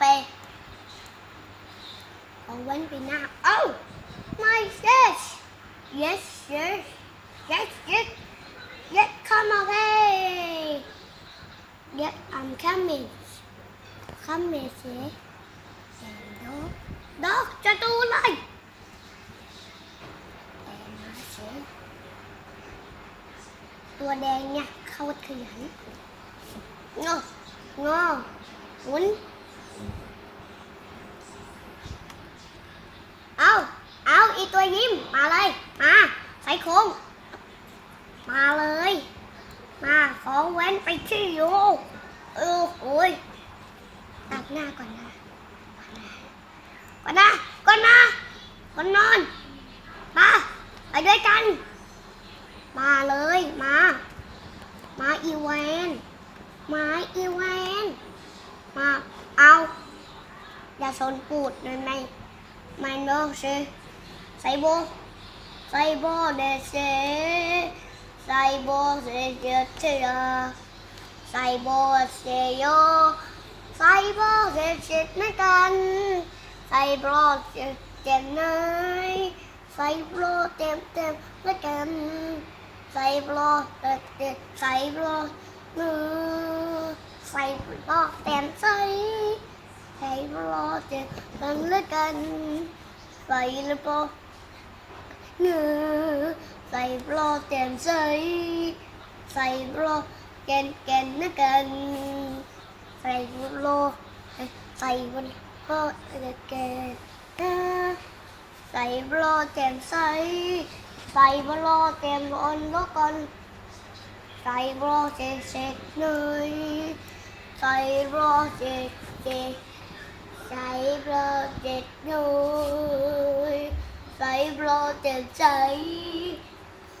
ไปเอาเว้นไปหน้าเอ้า my yes yes yes yes yes yes come away yes I'm coming coming สิดอกดอกจะดูเลยแต่มาเสียตัวแดงเนี่ย เข้าขยันงองอหมุนเอาเอาอีตัวยิ้ม มาเลย มาใส่ โค้ง มาเลย มาของแว้นไปที่อยู่เออโอ้ยตัดหน้าก่อนนะก่อนนะก่อนนะก่อนนอน มาไปด้วยกัน มาเลยมา มาอีเวนมาอีเวนมาเอา อย่าชนปูดในในไม่โนเซใส่โบใส่โบเดเซใส่โบ เซเจเทียใส่โบเซโยใส่โบเซเจ็ดในกันใส่โบเจ็ดเจ็ดในใส่โบเต็มเต็มในกันใส่โบเต็มเต็มใส่โบ เนื้อใส่โปรแกนใส่ใส่โปรแกนแกนนะกันใส่โปรใส่บนก็แกนใส่โปรแกนใส่ใส่โปรแกนบนก็กันใส่โปรเจเจเนยใส่โปรเจเจใส่โปรเจเนย ใส่โลเต็มใส่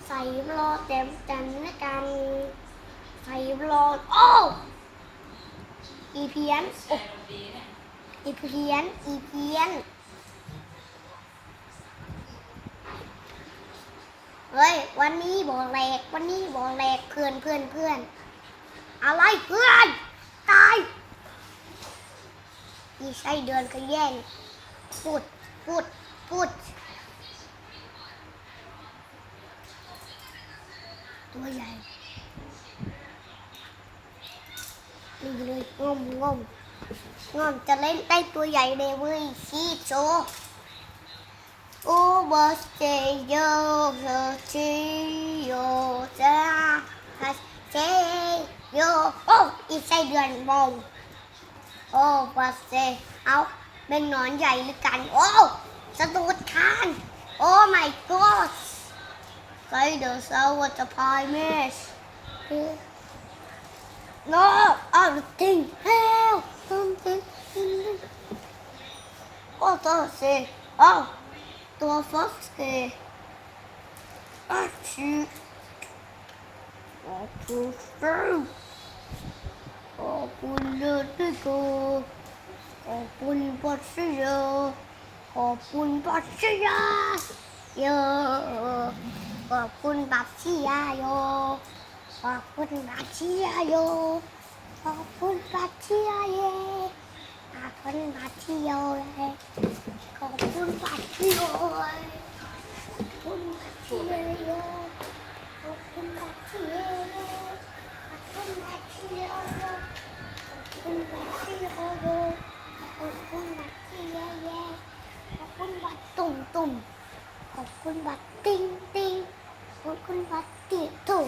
ใส่โลเต็มเต็มนะกัน ใส่โลโอ้อีเพียนอ้อีเพียนอีเพียนเฮ้ย วันนี้บอกแหลก วันนี้บอกแหลกเพื่อนเพื่อนเพื่อนอะไรเพื่อนตายอีไส้เดือนก็แย่งพูดพูดพูด ตัวใหญ่นี่เลยงมงมงมจะเล่นได้ตัวใหญ่เลยเว้ยชีโซโอ้บอสเจโยโยชิโยจ้าฮัสเจโยโอ้อีไส้เดือนมองโอ้บอสเจเอาเป็นหนอนใหญ่หรือกัน โอ้สะดุดคานโอ้ my god ไส้เดือนสาวจะพายเมส No, everything. Help, something. What does it? Oh, ตัวฟ็อกซ์เกย์อาชีขอบคุณฟิวข อบคุณเลือดด้วยกูขอบคุณปัสยาขอบคุณปัสยาเยอะขอบคุณปัสยาโย ขอบคุณบัตรเชียโย ขอบคุณบัตรเชียเยขอบคุณบัตรเชียเยขอบคุณบัตรเชียขอบคุณบัตรเชียเยขอบคุณบัตรเชียเยขอบคุณบัตรเชียเยขอบคุณบัตรเชียเยขอบคุณบัตรเชียเยขอบคุณบัตรตุ่มตุ่มขอบคุณบัตรติ้งติ้ง ขอบคุณบัตรติดตุ่ม